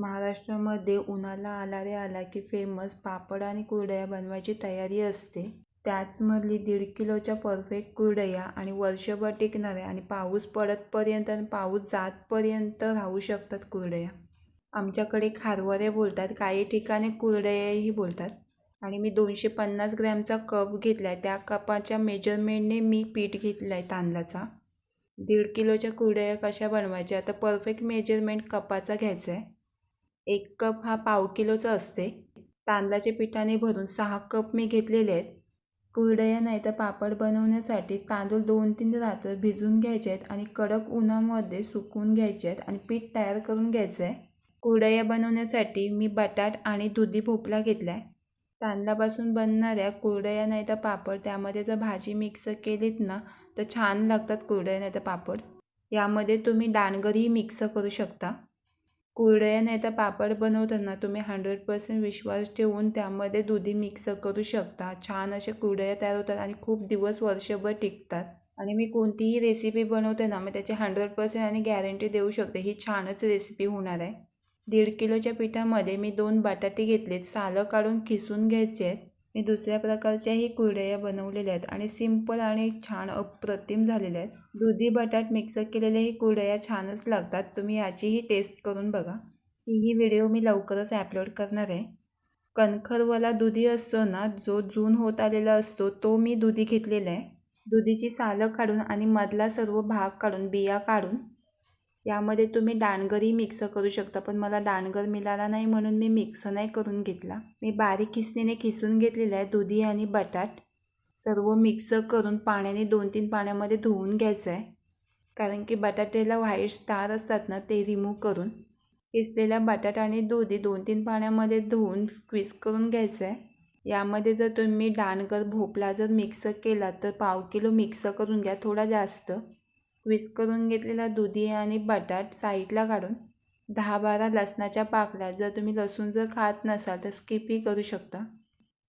महाराष्ट्रामध्ये उन्हाळा आला रे आला की फेमस पापड आणि कुरडया बनवायची तयारी असते. त्याचमधली दीड किलोच्या परफेक्ट कुरडया आणि वर्षभर टिकणाऱ्या आणि पाऊस पडतपर्यंत आणि पाऊस जातपर्यंत राहू शकतात कुरडया. आमच्याकडे खारवरे बोलतात काही ठिकाणी कुरडयाही बोलतात. आणि मी दोनशे पन्नास ग्रॅमचा कप घेतला आहे त्या कपाच्या मेजरमेंटने मी पीठ घेतलं आहे तांदळाचा. दीड किलोच्या कुरडया कशा बनवायच्या? तर परफेक्ट मेजरमेंट कपाचा घ्यायचा आहे एक कप हा पाव किलोचा असते. तांदळाच्या पिठाने भरून सहा कप मी घेतलेले आहेत. कुरडया नाही तर पापड बनवण्यासाठी तांदूळ दोन तीन रात्र भिजवून घ्यायचे आहेत आणि कडक उन्हामध्ये सुकवून घ्यायचे आहेत आणि पीठ तयार करून घ्यायचं आहे. कुरडया बनवण्यासाठी मी बटाट आणि दुधी भोपळा घेतला आहे. तांदळापासून बनणाऱ्या कुरडया नाही तर पापड त्यामध्ये जर भाजी मिक्स केलीत ना तर छान लागतात कुरडया नाही तर पापड. यामध्ये तुम्ही डाणगरही मिक्स करू शकता. कुरडया नाही तर पापड बनवताना तुम्ही हंड्रेड पर्सेंट विश्वास ठेवून त्यामध्ये दुधी मिक्स करू शकता. छान असे कुरडया तयार होतात आणि खूप दिवस वर्षभर टिकतात. आणि मी कोणतीही रेसिपी बनवते ना मग त्याची हंड्रेड पर्सेंट आणि गॅरंटी देऊ शकते. ही छानच रेसिपी होणार आहे. दीड किलोच्या पिठामध्ये मी दोन बटाटे घेतलेत. सालं काढून खिसून घ्यायचे आहेत. मी दुसऱ्या प्रकारच्याही कुरडया बनवलेल्या आहेत आणि सिंपल आणि छान अप्रतिम झालेल्या आहेत. दुधी बटाट मिक्स केलेल्याही कुरडया छानच लागतात. तुम्ही याचीही टेस्ट करून बघा. ही व्हिडिओ मी लवकरच अपलोड करणार आहे. कणखरवाला दुधी असतो ना जो जून होत आलेला असतो तो मी दुधी घेतलेला आहे. दुधीची सालं काढून आणि मधला सर्व भाग काढून बिया काढून यामध्ये तुम्ही डानगरही मिक्स करू शकता पण मला डानगर मिळाला नाही म्हणून मी मिक्स नाही करून घेतला. मी बारीक खिसणीने खिसून घेतलेला आहे दुधी आणि बटाट. सर्व मिक्स करून पाण्याने दोन तीन पाण्यामध्ये धुवून घ्यायचं आहे कारण की बटाट्याला व्हाईट स्टार असतात ना ते रिमूव्ह करून. किसलेल्या बटाटा आणि दुधी दोन तीन पाण्यामध्ये धुवून स्क्विज करून घ्यायचं आहे यामध्ये जर तुम्ही डानगर भोपळा जर मिक्स केला तर पाव किलो मिक्स करून घ्या थोडा जास्त. विस्करून घेतलेला दुधी आणि बटाट साईडला काढून दहा बारा लसणाच्या पाकळ्या जर तुम्ही लसूण जर खात नसाल तर स्किपही करू शकता.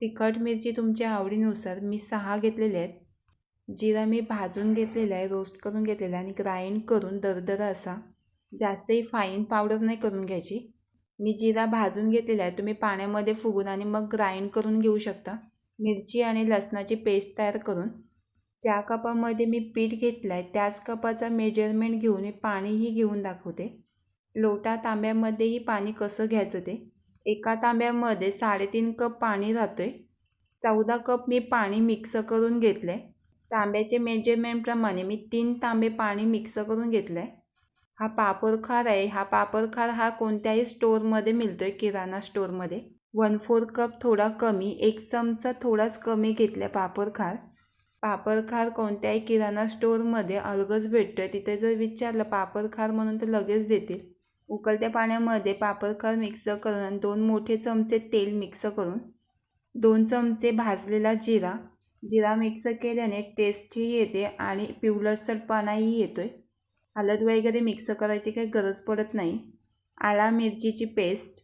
तिखट मिरची तुमच्या आवडीनुसार मी सहा घेतलेले आहेत. जिरा मी भाजून घेतलेला आहे रोस्ट करून घेतलेला आहे आणि ग्राइंड करून दरदरा असा. जास्तही फाईन पावडर नाही करून घ्यायची. मी जिरा भाजून घेतलेला आहे तुम्ही पाण्यामध्ये फुगून आणि मग ग्राइंड करून घेऊ शकता. मिरची आणि लसणाची पेस्ट तयार करून ज्या कपामध्ये मी पीठ घेतलं आहे त्याच कपाचा मेजरमेंट घेऊन मी पाणीही घेऊन दाखवते. लोटा तांब्यामध्येही पाणी कसं घ्यायचं ते? एका तांब्यामध्ये साडेतीन कप पाणी राहतो आहे चौदा कप मी पाणी मिक्स करून घेतलं आहे तांब्याचे मेजरमेंटप्रमाणे मी तीन तांबे पाणी मिक्स करून घेतलं आहे हा पापडखार आहे. हा पापडखार हा कोणत्याही स्टोअरमध्ये मिळतो आहे किराणा स्टोअरमध्ये. वन फोर कप थोडा कमी एक चमचा थोडाच कमी घेतला आहे पापडखार पापडखार कोणत्याही किराणा स्टोअरमध्ये अलगच भेटतो आहे तिथे जर विचारलं पापडखार म्हणून तर लगेच देतील. उकळत्या पाण्यामध्ये पापडखार मिक्स करून आणि दोन मोठे चमचे तेल मिक्स करून दोन चमचे भाजलेला जिरा. जिरा मिक्स केल्याने टेस्टही येते आणि पिवळसटपणाही येतो आहे हळद वगैरे मिक्स करायची काही गरज पडत नाही. आला मिरचीची पेस्ट.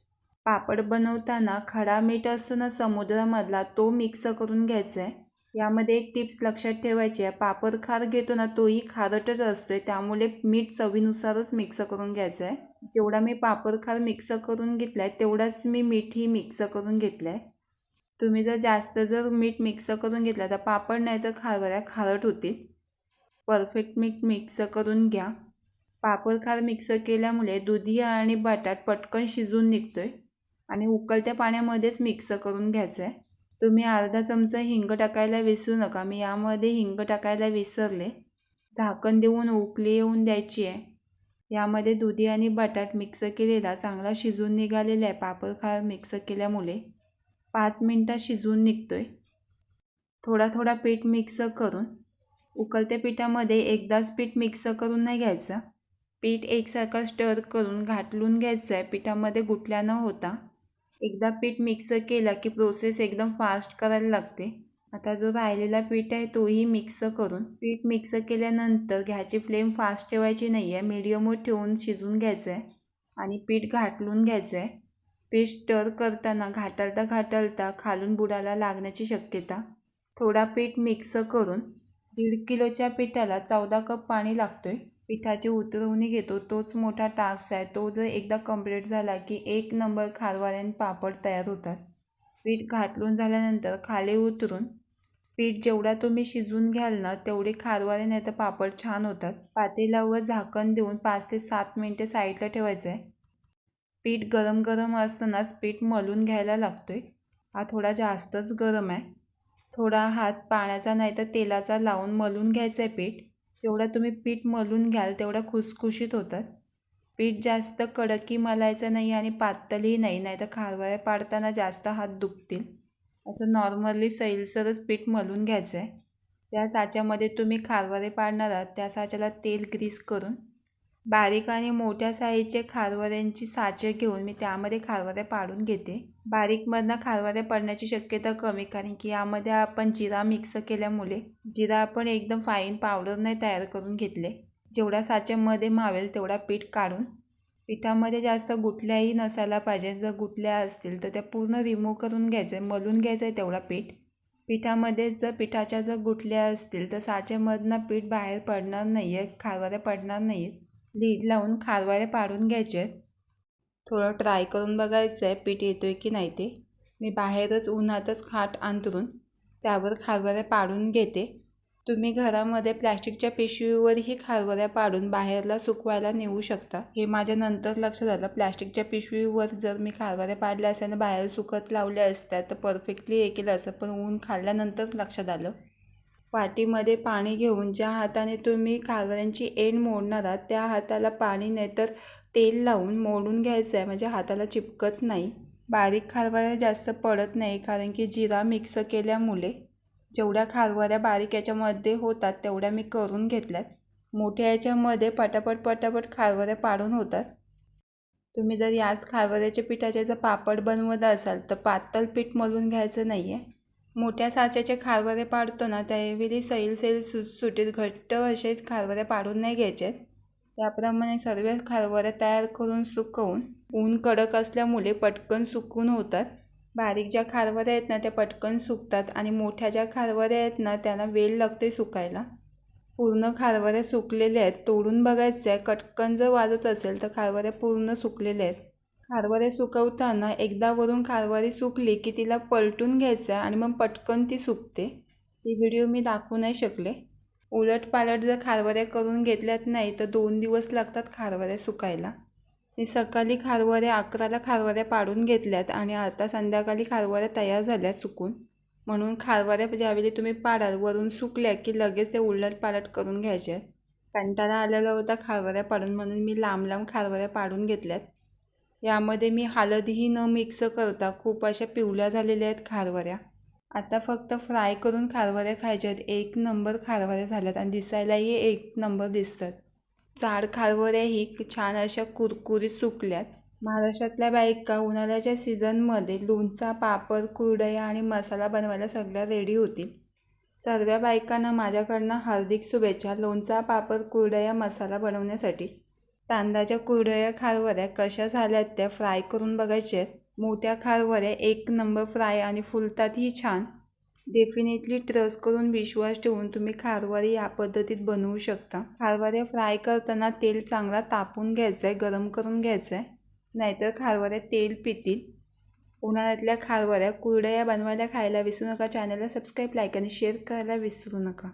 पापड बनवताना खडा मीठ असतो ना समुद्रामधला तो मिक्स करून घ्यायचा आहे यामध्ये एक टिप्स लक्षात ठेवायची आहे. पापड खार घेतो ना तोही खारटच असतो आहे त्यामुळे मीठ चवीनुसारच मिक्स करून घ्यायचं आहे. जेवढा मी पापड खार मिक्स करून घेतला आहे तेवढाच मी मीठही मिक्स करून घेतलं आहे तुम्ही जर जास्त जर मीठ मिक्स करून घेतला तर पापड नाही तर खारवऱ्या खारट होतील. परफेक्ट मीठ मिक्स करून घ्या. पापड खार मिक्स केल्यामुळे दुधी आणि बटाट पटकन शिजून निघतो आहे आणि उकळत्या पाण्यामध्येच मिक्स करून घ्यायचं आहे. तुम्ही अर्धा चमचा हिंग टाकायला विसरू नका. मी यामध्ये हिंग टाकायला विसरले. झाकण देऊन उकळी येऊन द्यायची आहे. यामध्ये दुधी आणि बटाट मिक्स केलेला चांगला शिजून निघालेला आहे. पापड खार मिक्स केल्यामुळे पाच मिनटात शिजून निघतो आहे थोडा थोडा पीठ मिक्स करून उकळत्या पिठामध्ये एकदाच पीठ मिक्स करून नाही घ्यायचं. पीठ एकसारखं स्टर करून घाटलून घ्यायचं आहे. पिठामध्ये गुटल्या न होता एकदा पीठ मिक्स केला की प्रोसेस एकदम फास्ट करायला लागते. आता जो राहिलेला पीठ आहे तोही मिक्स करून पीठ मिक्स केल्यानंतर घ्याची फ्लेम फास्ट ठेवायची नाही आहे मिडियमवर ठेवून शिजून घ्यायचं आहे आणि पीठ घाटलून घ्यायचं आहे पीठ स्टर करताना घाटालता घाटालता खालून बुडाला लागण्याची शक्यता. थोडा पीठ मिक्स करून दीड किलोच्या पिठाला चौदा कप पाणी लागतो आहे पिठाची उतरवणी घेतो तोच मोठा टास्क आहे. तो जर एकदा कंप्लीट झाला की एक नंबर खारवाऱ्याने पापड तयार होतात. पीठ घाटलून झाल्यानंतर खाली उतरून पीठ जेवढा तुम्ही शिजवून घ्याल ना तेवढे खारवारे नाही तर पापड छान होतात. पातेल्यावर झाकण देऊन पाच ते सात मिनटे साईडला ठेवायचं. आहे पीठ गरम गरम असतानाच पीठ मलून घ्यायला लागतो आहे हा थोडा जास्तच गरम आहे. थोडा हात पाण्याचा नाही तर तेलाचा लावून मलून घ्यायचं आहे पीठ. जेवढं तुम्ही पीठ मलून घ्याल तेवढं खुसखुशीत होतात. पीठ जास्त कडकी मलायचं नाही आणि पातळही नाही नाही तर खारवाऱ्या पाडताना जास्त हात दुखतील. असं नॉर्मली सैलसरच पीठ मलून घ्यायचं आहे त्या साच्यामध्ये तुम्ही खारवारे पाडणार आहात त्या साच्याला तेल ग्रीस करून बारीक आणि मोठ्या साईजचे खारवऱ्यांची साचे घेऊन मी त्यामध्ये खारवड्या पाडून घेते. बारीकमधनं खारवड्या पडण्याची शक्यता कमी कारण की यामध्ये आपण जिरा मिक्स केल्यामुळे जिरा आपण एकदम फाईन पावडर नाही तयार करून घेतले. जेवढ्या साच्यामध्ये मावेल तेवढा पीठ काढून. पिठामध्ये जास्त गुठल्याही नसायला पाहिजे. जर गुठल्या असतील तर त्या पूर्ण रिमूव्ह करून घ्यायचं. आहे मलून घ्यायचं आहे तेवढा पीठ. पिठामध्ये जर पिठाच्या जर गुठल्या असतील तर साच्यामधनं पीठ बाहेर पडणार नाही आहे खारवऱ्या पडणार नाही आहेत लीड लावून खारवारे पाडून घ्यायचे. आहेत थोडं ट्राय करून बघायचं आहे पीठ येतो आहे की नाही ते. मी बाहेरच उन्हातच खाट अंतरून त्यावर खारवऱ्या पाडून घेते. तुम्ही घरामध्ये प्लॅस्टिकच्या पिशवीवरही खारवऱ्या पाडून बाहेरला सुकवायला नेऊ शकता. हे माझ्या नंतर लक्षात आलं प्लॅस्टिकच्या पिशवीवर जर मी खारवऱ्या पाडल्या असताना बाहेर सुकत लावल्या असत्या तर परफेक्टली येईल असं. पण ऊन खाल्ल्यानंतर लक्षात आलं. पाटीमध्ये पाणी घेऊन ज्या हाताने तुम्ही खारवड्यांची एंड मोडणार आहात त्या हाताला पाणी नाहीतर तेल लावून मोडून घ्यायचं आहे म्हणजे हाताला चिपकत नाही. बारीक खारवऱ्या जास्त पडत नाही कारण की जिरा मिक्स केल्यामुळे जेवढ्या खारवऱ्या बारीक याच्यामध्ये होतात तेवढ्या मी करून घेतल्यात. मोठ्या याच्यामध्ये पटापट पटापट खारवऱ्या पाडून होतात. तुम्ही जर याच खारवऱ्याच्या पिठाचे जर पापड बनवत असाल तर पातळ पीठ मळून घ्यायचं नाही आहे मोठ्या साच्याचे खारवरे पाडतो ना त्यावेळी सैल सैल सुटसुटीत घट्ट असेच खारवरे पाडून नाही घ्यायचे. त्याप्रमाणे सर्व खारवरे तयार करून सुकवून ऊन कडक असल्यामुळे पटकन सुकून होतात. बारीक ज्या खारवऱ्या आहेत ना त्या पटकन सुकतात आणि मोठ्या ज्या खारवऱ्या आहेत ना त्यांना वेळ लागते सुकायला. पूर्ण खारवऱ्या सुकलेल्या आहेत तोडून बघायचं आहे कटकन जर वाजत असेल तर खारवऱ्या पूर्ण सुकलेल्या आहेत. खारवारे सुकवताना एकदा वरून खारवारी सुकली की तिला पलटून घ्यायचं आहे आणि मग पटकन ती सुकते. ती व्हिडिओ मी दाखवू नाही शकले. उलट पालट जर खारवऱ्या करून घेतल्यात नाही तर दोन दिवस लागतात खारवऱ्या सुकायला. मी सकाळी खारवऱ्या अकराला खारवऱ्या पाडून घेतल्यात आणि आता संध्याकाळी खारवऱ्या तयार झाल्या सुकून. म्हणून खारवऱ्या ज्यावेळी तुम्ही पाडाल वरून सुकल्या की लगेच ते उलट पालट करून घ्यायचे कंटाळा आलेला होता खारवऱ्या पाडून म्हणून मी लांब लांब खारवऱ्या पाडून घेतल्यात. यामध्ये मी हळदही न मिक्स करता खूप अशा पिवल्या झालेल्या आहेत खारवऱ्या. आता फक्त फ्राय करून खारवऱ्या खायच्या आहेत. एक नंबर खारवऱ्या झाल्यात आणि दिसायलाही एक नंबर दिसतात. जाड खारवऱ्याही छान अशा कुरकुरीत सुकल्यात. महाराष्ट्रातल्या बायका उन्हाळ्याच्या सीझनमध्ये लोणचा पापड कुरडया आणि मसाला बनवायला सगळ्या रेडी होतील. सर्व बायकांना माझ्याकडनं हार्दिक शुभेच्छा. लोणचा पापड कुरडया मसाला बनवण्यासाठी. तांदळाच्या कुरडया खारवऱ्या कशा झाल्यात त्या फ्राय करून बघायच्या आहेत मोठ्या खारवऱ्या एक नंबर फ्राय आणि फुलतातही छान. डेफिनेटली ट्रस्ट करून विश्वास ठेवून तुम्ही खारवारी या पद्धतीत बनवू शकता. खारवाऱ्या फ्राय करताना तेल चांगला तापून घ्यायचं आहे गरम करून घ्यायचं आहे नाहीतर खारवऱ्या तेल पितील. उन्हाळ्यातल्या खारवऱ्या कुरड्या बनवायला खायला विसरू नका. चॅनलला सबस्क्राईब लाईक आणि शेअर करायला विसरू नका.